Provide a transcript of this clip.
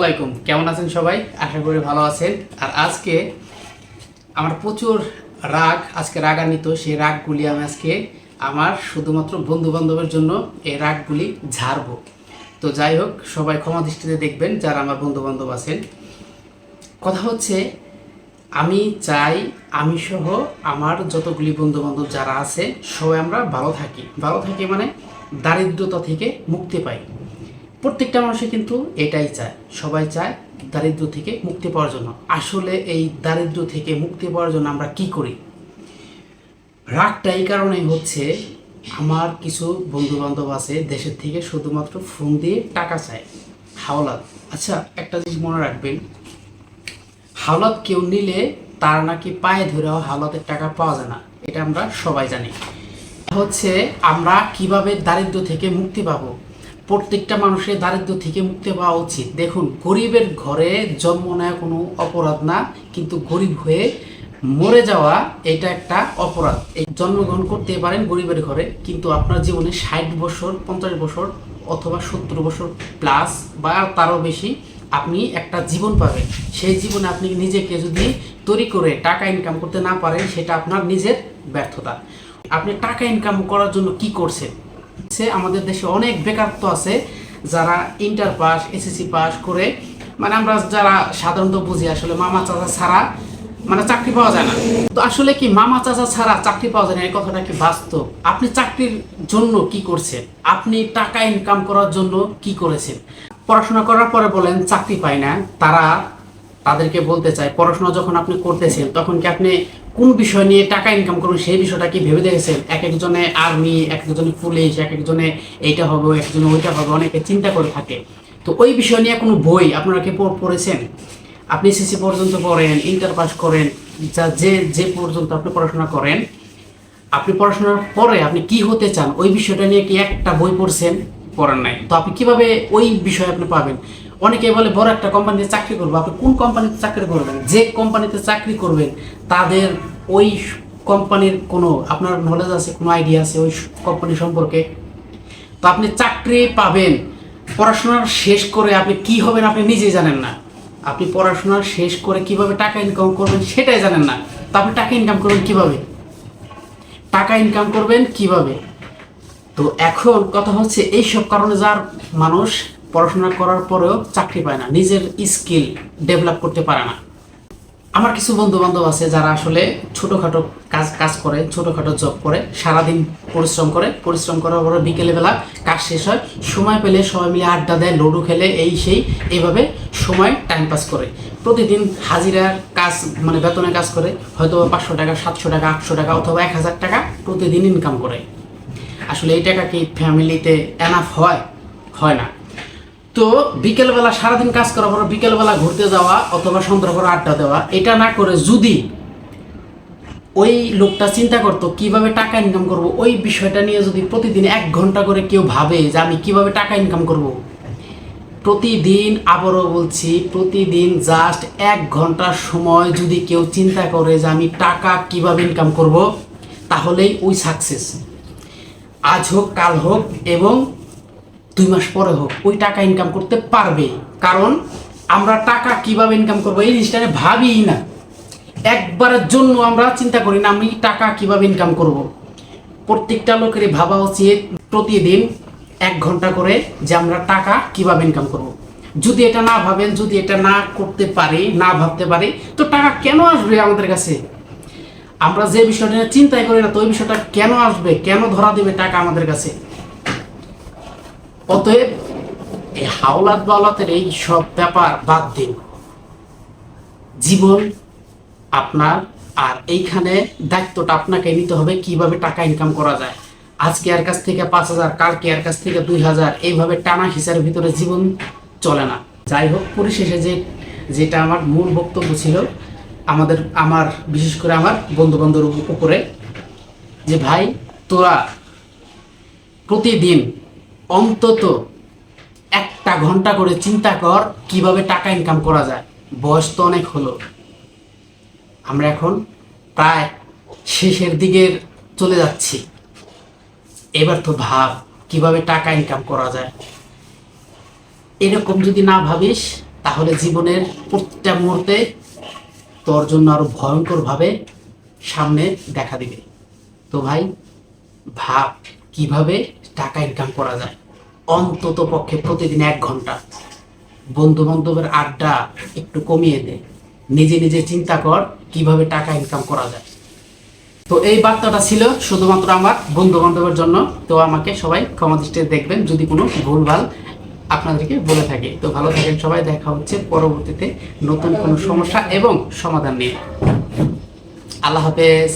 আসসালামাইকুম কেমন আছেন সবাই? আশা করি ভালো আছেন। আর আজকে আমার প্রচুর রাগ, আজকে রাগান্বিত, সেই রাগগুলি আমি আজকে আমার শুধুমাত্র বন্ধু বান্ধবের জন্য এই রাগগুলি ঝাড়বো। তো যাই হোক, সবাই ক্ষমা দৃষ্টিতে দেখবেন যারা আমার বন্ধু বান্ধব আছেন। কথা হচ্ছে, আমি চাই, আমি সহ আমার যতগুলি বন্ধু বান্ধব যারা আছে, সবাই আমরা ভালো থাকি। ভালো থাকি মানে দারিদ্রতা থেকে মুক্তি পাই। প্রত্যেকটা মানুষই কিন্তু এটাই চায়। সবাই চায় দারিদ্র থেকে মুক্তি পাওয়ার জন্য। আসলে এই দারিদ্র থেকে মুক্তি পাওয়ার জন্য আমরা কি করি? রাগটা এই কারণেই হচ্ছে, আমার কিছু বন্ধু বান্ধব আছে, দেশের থেকে শুধুমাত্র ফোন দিয়ে টাকা চায়। হাওলাত। আচ্ছা একটা জিনিস মনে রাখবেন, হাওলাত কেউ নিলে তার নাকি পায়ে ধরেও হাওলাতের টাকা পাওয়া যায় না। এটা আমরা সবাই জানি। হচ্ছে আমরা কীভাবে দারিদ্র থেকে মুক্তি পাবো? প্রত্যেকটা মানুষের দারিদ্র থেকে মুক্তি পাওয়া উচিত। দেখুন, গরিবের ঘরে জন্ম নেওয়া কোনো অপরাধ না, কিন্তু গরিব হয়ে মরে যাওয়া এটা একটা অপরাধ। এই জন্মগ্রহণ করতে পারেন গরিবের ঘরে, কিন্তু আপনার জীবনে ষাট বছর, পঞ্চাশ বছর অথবা সত্তর বছর প্লাস বা তারও বেশি আপনি একটা জীবন পাবেন। সেই জীবনে আপনি নিজেকে যদি তৈরি করে টাকা ইনকাম করতে না পারেন, সেটা আপনার নিজের ব্যর্থতা। আপনি টাকা ইনকাম করার জন্য কি করছেন? সে আমাদের দেশে অনেক বেকারত্ব আছে, যারা ইন্টার পাস এসএসসি পাস করে। মানে আমরা যারা সাধারণত বুঝি আসলে মামা চাচা ছাড়া মানে চাকরি পাওয়া যায় না। তো আসলে কি মামা চাচা ছাড়া চাকরি পাওয়া যায় না, এই কথাটা কি বাস্তব? আপনি চাকরির জন্য কি করছেন? আপনি টাকা ইনকাম করার জন্য কি করেছেন? পড়াশোনা করার পরে বলেন, চাকরি পায় না, তারা তাদেরকে বলতে চাই পড়াশোনা যখন আপনি করতেছেন তখন কি আপনি কোন বিষয় নিয়ে টাকা ইনকাম করবেন সেই বিষয়টা কি ভেবে দেখেছেন? এক একজনে আর্মি এক একজনে পুলিশ এক একজনে এইটা হবে এক একজনে ওইটা হবে অনেকে চিন্তা করে থাকে। তো ওই বিষয় নিয়ে কোনো বই আপনারা কি পড়- পড়েছেন? আপনি সিসি পর্যন্ত পড়েন ইন্টার পাস করেন যা যে যে পর্যন্ত আপনি পড়াশোনা করেন আপনি পড়াশোনার পরে আপনি কি হতে চান ওই বিষয়টা নিয়ে কি একটা বই পড়ছেন? পড়েন নাই। তো আপনি কীভাবে ওই বিষয়ে আপনি পাবেন? অনেকে বলে, বড় একটা কোম্পানিতে চাকরি করব। আপনি কোন কোম্পানিতে চাকরি করবেন? যে কোম্পানিতে চাকরি করবেন, তাদের ওই কোম্পানির কোনো আপনার নলেজ আছে, কোনো আইডিয়া আছে ওই কোম্পানি সম্পর্কে? তো আপনি চাকরি পাবেন। পড়াশোনার শেষ করে আপনি কি হবেন আপনি নিজেই জানেন না। আপনি পড়াশোনা শেষ করে কীভাবে টাকা ইনকাম করবেন সেটাই জানেন না। তো আপনি টাকা ইনকাম করবেন কীভাবে? টাকা ইনকাম করবেন কীভাবে? তো এখন কথা হচ্ছে, এইসব কারণে যার মানুষ পড়াশোনা করার পরেও চাকরি পায় না, নিজের স্কিল ডেভেলপ করতে পারে না। আমার কিছু বন্ধু বান্ধব আছে যারা আসলে ছোটোখাটো কাজ কাজ করে, ছোটোখাটো জব করে, সারাদিন পরিশ্রম করে, পরিশ্রম করার পরে বিকেলবেলা কাজ শেষ হয়, সময় পেলে সবাই মিলে আড্ডা দেয়, লুডো খেলে, এই সেই, এইভাবে সময় টাইম পাস করে। প্রতিদিন হাজিরার কাজ মানে বেতনে কাজ করে হয়তো পাঁচশো টাকা, সাতশো টাকা, আটশো টাকা অথবা এক হাজার টাকা প্রতিদিন ইনকাম করে। আসলে এই টাকা কি ফ্যামিলিতে এনাফ হয়? হয় না। তো বিকেলবেলা সারাদিন কাজ করার পর বিকেলবেলা ঘুরতে যাওয়া অথবা সন্ধ্যার পর আড্ডা দেওয়া, এটা না করে যদি ওই লোকটা চিন্তা করতো কীভাবে টাকা ইনকাম করব, ওই বিষয়টা নিয়ে যদি প্রতিদিন এক ঘণ্টা করে কেউ ভাবে যে আমি কীভাবে টাকা ইনকাম করব। প্রতিদিন আবারও বলছি, প্রতিদিন জাস্ট এক ঘণ্টার সময় যদি কেউ চিন্তা করে যে আমি টাকা কীভাবে ইনকাম করব, তাহলেই ওই সাকসেস আজ হোক, কাল হোক, এবং দুই মাস পরে হোক, ওই টাকা ইনকাম করতে পারবে। কারণ আমরা টাকা কীভাবে ইনকাম করব এই জিনিসটা ভাবিই না। একবারের জন্য আমরা চিন্তা করি না, আমি টাকা কীভাবে ইনকাম করব। প্রত্যেকটা লোকেরই ভাবা উচিত প্রতিদিন এক ঘণ্টা করে যে আমরা টাকা কীভাবে ইনকাম করব। যদি এটা না ভাবেন, যদি এটা না করতে পারি, না ভাবতে পারি, তো টাকা কেন আসবে আমাদের কাছে? আমরা যে বিষয়টা চিন্তাই করি না, তো ওই বিষয়টা কেন আসবে? কেন ধরা দেবে টাকা আমাদের কাছে? অতএব এই হাওলাত বাওলাতের এই সব ব্যাপার বাদ দিন। জীবন আপনার, আর এইখানে দায়িত্বটা আপনাকে নিতে হবে কীভাবে টাকা ইনকাম করা যায়। আজকে এর কাছ থেকে পাঁচ হাজার, কালকে এর কাছ থেকে দুই হাজার, এইভাবে টানা হিসার ভিতরে জীবন চলে না। যাই হোক, পরিশেষে যে, যেটা আমার মূল বক্তব্য ছিল, আমাদের, আমার, বিশেষ করে আমার বন্ধু বান্ধবের উপরে, যে ভাই, তোরা প্রতিদিন অন্তত একটা ঘণ্টা করে চিন্তা কর কীভাবে টাকা ইনকাম করা যায়। বয়স তো অনেক হলো। আমরা এখন প্রায় শেষের দিকে চলে যাচ্ছি। এবার তো ভাব কীভাবে টাকা ইনকাম করা যায়। এরকম যদি না ভাবিস, তাহলে জীবনের প্রত্যেকটা মুহূর্তে তোর জন্য আরও ভয়ঙ্করভাবে সামনে দেখা দিবে। তো ভাই, ভাব। কীভাবে টাকা ইনকাম করা যায়? অন্তত পক্ষে প্রতিদিন এক ঘণ্টা। বন্ধু বান্ধবের আড্ডা একটু কমিয়ে দে। নিজে নিজে চিন্তা কর কীভাবে টাকা ইনকাম করা যায়। তো এই বার্তাটা ছিল শুধুমাত্র আমার বন্ধু বান্ধবের জন্য। তো আমাকে সবাই ক্ষমা দৃষ্টিতে দেখবেন যদি কোনো ভুলভাল আপনাদেরকে বলে থাকি। তো ভালো থাকেন সবাই, দেখা হচ্ছে পরবর্তীতে নতুন কোনো সমস্যা এবং সমাধান নিয়ে। আল্লাহ হাফেজ।